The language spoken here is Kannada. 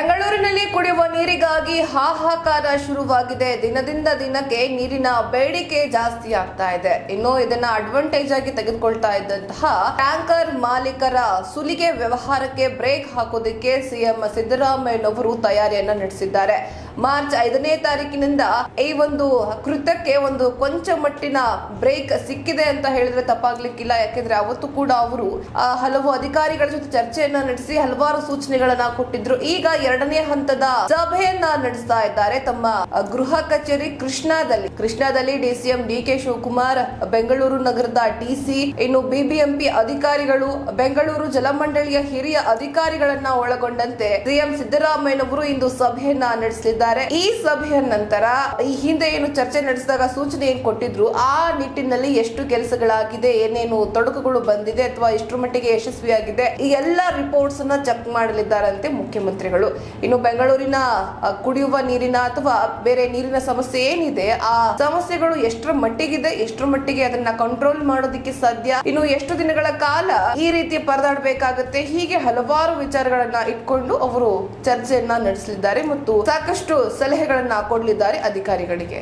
ಬೆಂಗಳೂರಿನಲ್ಲಿ ಕುಡಿಯುವ ನೀರಿಗಾಗಿ ಹಾಹಾಕಾರ ಶುರುವಾಗಿದೆ. ದಿನದಿಂದ ದಿನಕ್ಕೆ ನೀರಿನ ಬೇಡಿಕೆ ಜಾಸ್ತಿ ಆಗ್ತಾ ಇದೆ. ಇನ್ನು ಇದನ್ನ ಅಡ್ವಾಂಟೇಜ್ ಆಗಿ ತೆಗೆದುಕೊಳ್ತಾ ಇದ್ದಂತಹ ಟ್ಯಾಂಕರ್ ಮಾಲೀಕರ ಸುಲಿಗೆ ವ್ಯವಹಾರಕ್ಕೆ ಬ್ರೇಕ್ ಹಾಕೋದಕ್ಕೆ ಸಿಎಂ ಸಿದ್ದರಾಮಯ್ಯನವರು ತಯಾರಿಯನ್ನ ನಡೆಸಿದ್ದಾರೆ. ಮಾರ್ಚ್ ಐದನೇ ತಾರೀಕಿನಿಂದ ಈ ಒಂದು ಕೃತ್ಯಕ್ಕೆ ಒಂದು ಕೊಂಚ ಮಟ್ಟಿನ ಬ್ರೇಕ್ ಸಿಕ್ಕಿದೆ ಅಂತ ಹೇಳಿದ್ರೆ ತಪ್ಪಾಗ್ಲಿಕ್ಕಿಲ್ಲ. ಯಾಕೆಂದ್ರೆ ಅವತ್ತು ಕೂಡ ಅವರು ಹಲವು ಅಧಿಕಾರಿಗಳ ಜೊತೆ ಚರ್ಚೆಯನ್ನ ನಡೆಸಿ ಹಲವಾರು ಸೂಚನೆಗಳನ್ನ ಕೊಟ್ಟಿದ್ರು. ಈಗ ಎರಡನೇ ಹಂತದ ಸಭೆಯನ್ನ ನಡೆಸ್ತಾ ಇದ್ದಾರೆ ತಮ್ಮ ಗೃಹ ಕಚೇರಿ ಕೃಷ್ಣಾದಲ್ಲಿ. ಕೃಷ್ಣಾದಲ್ಲಿ DCM D K Shivakumar, Bengaluru ನಗರದ ಡಿಸಿ, ಇನ್ನು ಬಿಬಿಎಂಪಿ ಅಧಿಕಾರಿಗಳು, ಬೆಂಗಳೂರು ಜಲಮಂಡಳಿಯ ಹಿರಿಯ ಅಧಿಕಾರಿಗಳನ್ನ ಒಳಗೊಂಡಂತೆ ಸಿಎಂ ಸಿದ್ದರಾಮಯ್ಯನವರು ಇಂದು ಸಭೆಯನ್ನ ನಡೆಸಲಿದ್ದಾರೆ. ಈ ಸಭೆಯ ನಂತರ ಈ ಹಿಂದೆ ಏನು ಚರ್ಚೆ ನಡೆಸಿದಾಗ ಸೂಚನೆ ಏನು ಕೊಟ್ಟಿದ್ರು, ಆ ನಿಟ್ಟಿನಲ್ಲಿ ಎಷ್ಟು ಕೆಲಸಗಳಾಗಿದೆ, ಏನೇನು ತೊಡಕುಗಳು ಬಂದಿದೆ ಅಥವಾ ಎಷ್ಟರ ಮಟ್ಟಿಗೆ ಯಶಸ್ವಿಯಾಗಿದೆ, ಈ ಎಲ್ಲ ರಿಪೋರ್ಟ್ಸ್ ಅನ್ನ ಚೆಕ್ ಮಾಡಲಿದ್ದಾರಂತೆ ಮುಖ್ಯಮಂತ್ರಿಗಳು. ಇನ್ನು ಬೆಂಗಳೂರಿನ ಕುಡಿಯುವ ನೀರಿನ ಅಥವಾ ಬೇರೆ ನೀರಿನ ಸಮಸ್ಯೆ ಏನಿದೆ, ಆ ಸಮಸ್ಯೆಗಳು ಎಷ್ಟರ ಮಟ್ಟಿಗಿದೆ, ಎಷ್ಟರ ಮಟ್ಟಿಗೆ ಅದನ್ನ ಕಂಟ್ರೋಲ್ ಮಾಡೋದಿಕ್ಕೆ ಸಾಧ್ಯ, ಇನ್ನು ಎಷ್ಟು ದಿನಗಳ ಕಾಲ ಈ ರೀತಿ ಪರದಾಡಬೇಕಾಗುತ್ತೆ, ಹೀಗೆ ಹಲವಾರು ವಿಚಾರಗಳನ್ನ ಇಟ್ಕೊಂಡು ಅವರು ಚರ್ಚೆಯನ್ನ ನಡೆಸಲಿದ್ದಾರೆ ಮತ್ತು ಸಾಕಷ್ಟು ಸಲಹೆಗಳನ್ನು ಕೊಡಲಿದ್ದಾರೆ ಅಧಿಕಾರಿಗಳಿಗೆ.